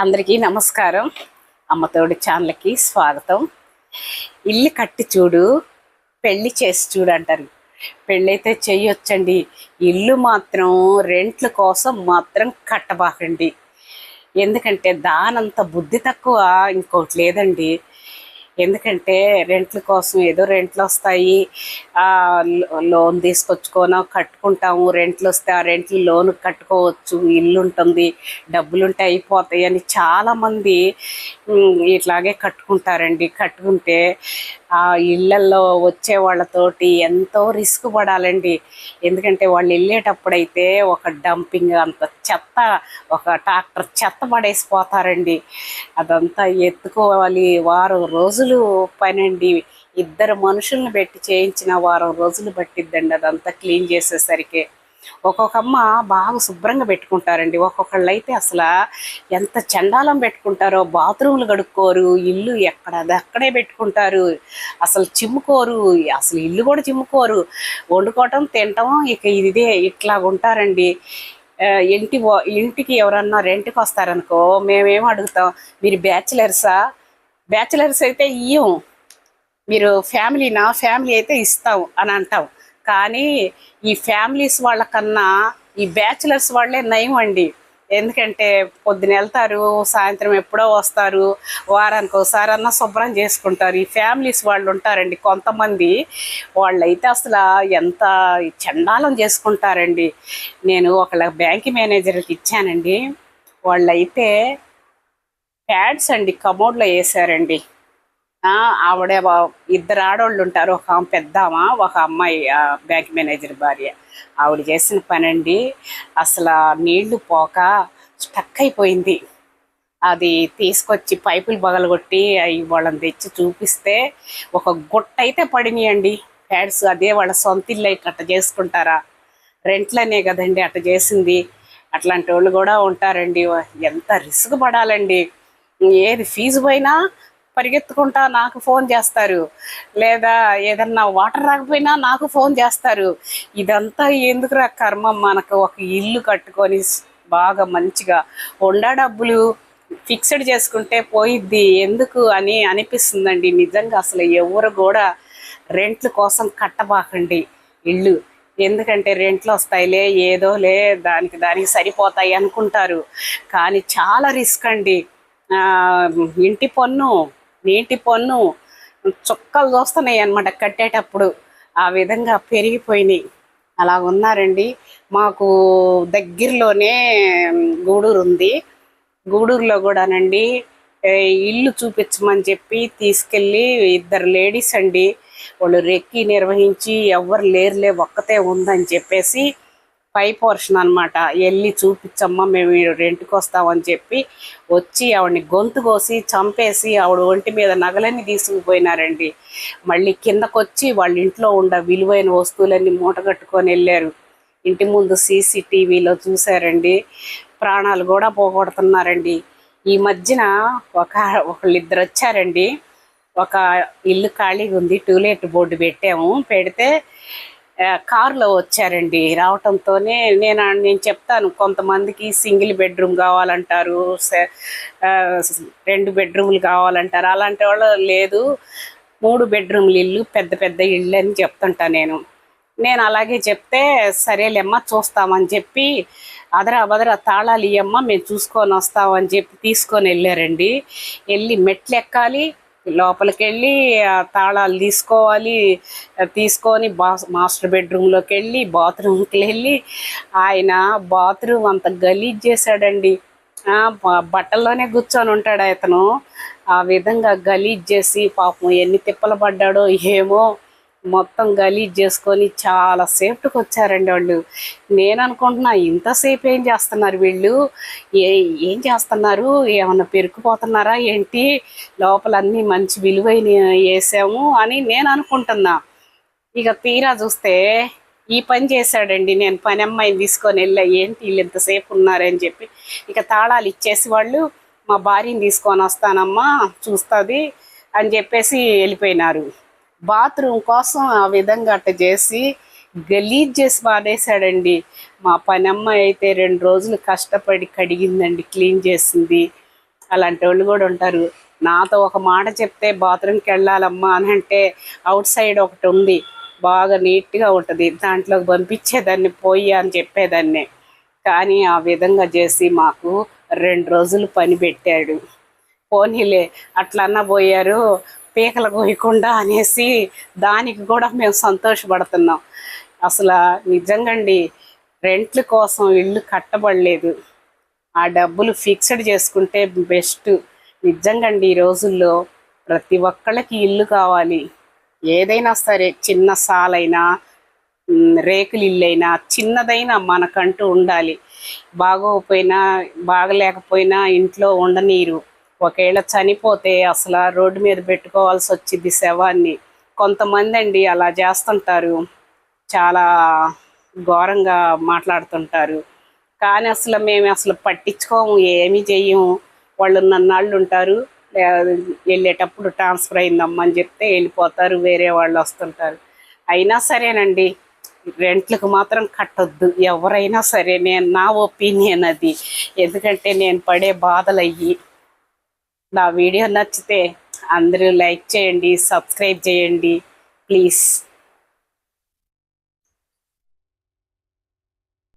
అందరికీ నమస్కారం. అమ్మతోడి ఛానల్కి స్వాగతం. ఇల్లు కట్టి చూడు పెళ్ళి చేసి చూడు అంటారు. పెళ్ళైతే చేయొచ్చండి. ఇల్లు మాత్రం రెంట్ల కోసం మాత్రం కట్టబాకండి. ఎందుకంటే దానంత బుద్ధి తక్కువ ఇంకోటి లేదండి. ఎందుకంటే రెంట్ల కోసం ఏదో రెంట్లు వస్తాయి. లోన్ తీసుకొచ్చుకోనో కట్టుకుంటాము. రెంట్లు వస్తే ఆ రెంట్లు లోన్ కట్టుకోవచ్చు. ఇల్లు ఉంటుంది. డబ్బులు ఉంటే అయిపోతాయి అని చాలామంది ఇట్లాగే కట్టుకుంటారండి. కట్టుకుంటే ఆ ఇళ్ళల్లో వచ్చే వాళ్ళతోటి ఎంతో రిస్క్ పడాలండి. ఎందుకంటే వాళ్ళు వెళ్ళేటప్పుడైతే ఒక డంపింగ్ అంత చెత్త ఒక ట్రాక్టర్ చెత్త పడేసిపోతారండి. అదంతా ఎత్తుకోవాలి. వారం రోజులు పనండి. ఇద్దరు మనుషుల్ని పెట్టి చేయించిన వారం రోజులు పట్టిద్దండి అదంతా క్లీన్ చేసేసరికి. ఒక్కొక్క అమ్మ బాగా శుభ్రంగా పెట్టుకుంటారండి. ఒక్కొక్కళ్ళు అయితే అసలు ఎంత చండాలం పెట్టుకుంటారో బాత్రూమ్లు కడుక్కోరు ఇల్లు ఎక్కడ అక్కడే పెట్టుకుంటారు. అసలు చిమ్ముకోరు అసలు ఇల్లు కూడా చిమ్ముకోరు. వండుకోవటం తినటం ఇక ఇదే ఇట్లా ఉంటారండి. ఇంటి ఇంటికి ఎవరన్నా రెంట్కి వస్తారనుకో మేమేం అడుగుతాం మీరు బ్యాచిలర్సా? బ్యాచిలర్స్ అయితే ఇయ్యం. మీరు ఫ్యామిలీనా? ఫ్యామిలీ అయితే ఇస్తాం అని అంటాం. కానీ ఈ ఫ్యామిలీస్ వాళ్ళకన్నా ఈ బ్యాచిలర్స్ వాళ్ళే నయం అండి. ఎందుకంటే పొద్దున వెళ్తారు సాయంత్రం ఎప్పుడో వస్తారు వారానికి ఒకసారి అన్నా శుభ్రం చేసుకుంటారు. ఈ ఫ్యామిలీస్ వాళ్ళు ఉంటారండి కొంతమంది వాళ్ళైతే అసలు ఎంత చండాలం చేసుకుంటారండి. నేను ఒకళ్ళ బ్యాంక్ మేనేజర్కి ఇచ్చానండి. వాళ్ళైతే ప్యాడ్స్ అండి కమోడ్లో వేసారండి. ఆవిడ వా- ఇద్దరు ఆడవాళ్ళు ఉంటారు. ఒక ఆమె ఒక అమ్మాయి బ్యాంక్ మేనేజర్ భార్య. ఆవిడ చేసిన పని అండి అసలు నీళ్ళు పోక స్టక్ అయిపోయింది. అది తీసుకొచ్చి పైపులు పగలగొట్టి అవి వాళ్ళని తెచ్చి చూపిస్తే ఒక గుట్ట అయితే పడినాయండి. ప్యాడ్స్ అదే వాళ్ళ సొంత ఇల్లు అయితే అట్ట చేసుకుంటారా? రెంట్లనే కదండి అట్ట చేసింది. అట్లాంటి వాళ్ళు కూడా ఉంటారండి. ఎంత రిస్క్ పడాలండి. ఏది ఫీజు పోయినా పరిగెత్తుకుంటా నాకు ఫోన్ చేస్తారు. లేదా ఏదన్నా వాటర్ రాకపోయినా నాకు ఫోన్ చేస్తారు. ఇదంతా ఎందుకురా కర్మ? మనకు ఒక ఇల్లు కట్టుకొని బాగా మంచిగా ఉండా డబ్బులు ఫిక్స్డ్ చేసుకుంటే పోయిద్ది. ఎందుకు అని అనిపిస్తుందండి. నిజంగా అసలు ఎవరు కూడా రెంట్ల కోసం కట్టబాకండి ఇల్లు. ఎందుకంటే రెంట్లు వస్తాయిలే ఏదోలే దానికి దానికి సరిపోతాయి అనుకుంటారు. కానీ చాలా రిస్క్ అండి. ఇంటి పన్ను నీటి పన్ను చుక్కలు చూస్తున్నాయి అనమాట కట్టేటప్పుడు ఆ విధంగా పెరిగిపోయినాయి. అలా ఉన్నారండి. మాకు దగ్గరలోనే గూడూరు ఉంది. గూడూరులో కూడానండి ఇల్లు చూపించమని చెప్పి తీసుకెళ్ళి ఇద్దరు లేడీస్ అండి వాళ్ళు రెక్కి నిర్వహించి ఎవ్వరు లేరులే ఒక్కతే ఉందని చెప్పేసి పై పోర్షన్ అనమాట వెళ్ళి చూపించమ్మా మేము రెంట్కి వస్తామని చెప్పి వచ్చి ఆవిడని గొంతు కోసి చంపేసి ఆవిడ ఒంటి మీద నగలన్నీ తీసుకుపోయినారండి మళ్ళీ కిందకొచ్చి వాళ్ళ ఇంట్లో ఉండ విలువైన వస్తువులన్నీ మూటగట్టుకొని వెళ్ళారు. ఇంటి ముందు సీసీటీవీలో చూశారండి. ప్రాణాలు కూడా పోగొడుతున్నారండి. ఈ మధ్యన ఒక ఒకళ్ళిద్దరు వచ్చారండి. ఒక ఇల్లు ఖాళీగా ఉంది టూలెట్ బోర్డు పెట్టాము. పెడితే కారులో వచ్చారండి. రావటంతోనే నేను నేను చెప్తాను కొంతమందికి సింగిల్ బెడ్రూమ్ కావాలంటారు రెండు బెడ్రూమ్లు కావాలంటారు. అలాంటి వాళ్ళు లేదు మూడు బెడ్రూమ్లు ఇల్లు పెద్ద పెద్ద ఇల్లు అని చెప్తుంటా నేను. నేను అలాగే చెప్తే సరేలేమ్మా చూస్తామని చెప్పి అదరా బదరా తాళాలు ఇయ్యమ్మా మేము చూసుకొని వస్తామని చెప్పి తీసుకొని వెళ్ళారండి. వెళ్ళి మెట్లు ఎక్కాలి లోపలికి వెళ్ళి ఆ తాళాలు తీసుకోవాలి. తీసుకొని బా మాస్టర్ బెడ్రూమ్లోకి వెళ్ళి బాత్రూమ్కి వెళ్ళి ఆయన బాత్రూమ్ అంత గలీజ్ చేశాడండి. బట్టల్లోనే కూర్చొని ఉంటాడు అతను. ఆ విధంగా గలీజ్ చేసి పాపం ఎన్ని తిప్పలు పడ్డాడో ఏమో మొత్తం గలీజ్ చేసుకొని చాలా సేఫ్ట్కి వచ్చారండి వాళ్ళు. నేను అనుకుంటున్నా ఇంతసేపు ఏం చేస్తున్నారు వీళ్ళు? ఏ ఏం చేస్తున్నారు? ఏమన్నా పెరుకుపోతున్నారా ఏంటి? లోపల అన్నీ మంచి విలువైన వేసాము అని నేను అనుకుంటున్నా. ఇక తీరా చూస్తే ఈ పని చేశాడండి. నేను పని అమ్మాయిని తీసుకొని వెళ్ళా. ఏంటి వీళ్ళు ఇంతసేపు ఉన్నారని చెప్పి. ఇక తాళాలు ఇచ్చేసి వాళ్ళు మా భార్యని తీసుకొని వస్తానమ్మా చూస్తుంది అని చెప్పేసి వెళ్ళిపోయినారు. బాత్రూమ్ కోసం ఆ విధంగా అట్ట చేసి గలీజ్ చేసి పాడేశాడండి మా పని అయితే రెండు రోజులు కష్టపడి కడిగిందండి క్లీన్ చేసింది. అలాంటి వాళ్ళు కూడా ఉంటారు. నాతో ఒక మాట చెప్తే బాత్రూమ్కి వెళ్ళాలమ్మా అని అంటే అవుట్ సైడ్ ఒకటి ఉంది. బాగా నీట్గా ఉంటుంది. దాంట్లోకి పంపించేదాన్ని పోయి అని చెప్పేదాన్ని. కానీ ఆ విధంగా చేసి మాకు రెండు రోజులు పని పెట్టాడు. పోనీలే అట్లన్నా పోయారు. పీకలు కోయకుండా అనేసి దానికి కూడా మేము సంతోషపడుతున్నాం. అసలు నిజంగండి రెంట్ల కోసం ఇల్లు కట్టబడలేదు. ఆ డబ్బులు ఫిక్స్డ్ చేసుకుంటే బెస్ట్. నిజంగండి ఈ రోజుల్లో ప్రతి ఒక్కళ్ళకి ఇల్లు కావాలి. ఏదైనా సరే చిన్న సాలైనా రేకులు ఇల్లైనా చిన్నదైనా మనకంటూ ఉండాలి. బాగోకపోయినా బాగలేకపోయినా ఇంట్లో ఉండనీరు. ఒకవేళ చనిపోతే అసలు రోడ్డు మీద పెట్టుకోవాల్సి వచ్చింది శవాన్ని. కొంతమంది అండి అలా చేస్తుంటారు. చాలా ఘోరంగా మాట్లాడుతుంటారు. కానీ అసలు మేము అసలు పట్టించుకోము ఏమీ చెయ్యము. వాళ్ళు నన్నాళ్ళు ఉంటారు. వెళ్ళేటప్పుడు ట్రాన్స్ఫర్ అయిందమ్మని అని చెప్తే వెళ్ళిపోతారు వేరే వాళ్ళు వస్తుంటారు. అయినా సరేనండి రెంట్లకు మాత్రం కట్టొద్దు. ఎవరైనా సరే నేను నా ఒపీనియన్ అది. ఎందుకంటే నేను పడే బాధలు అయ్యి నా వీడియో నచ్చితే అందరూ లైక్ చేయండి సబ్స్క్రైబ్ చేయండి. ప్లీజ్.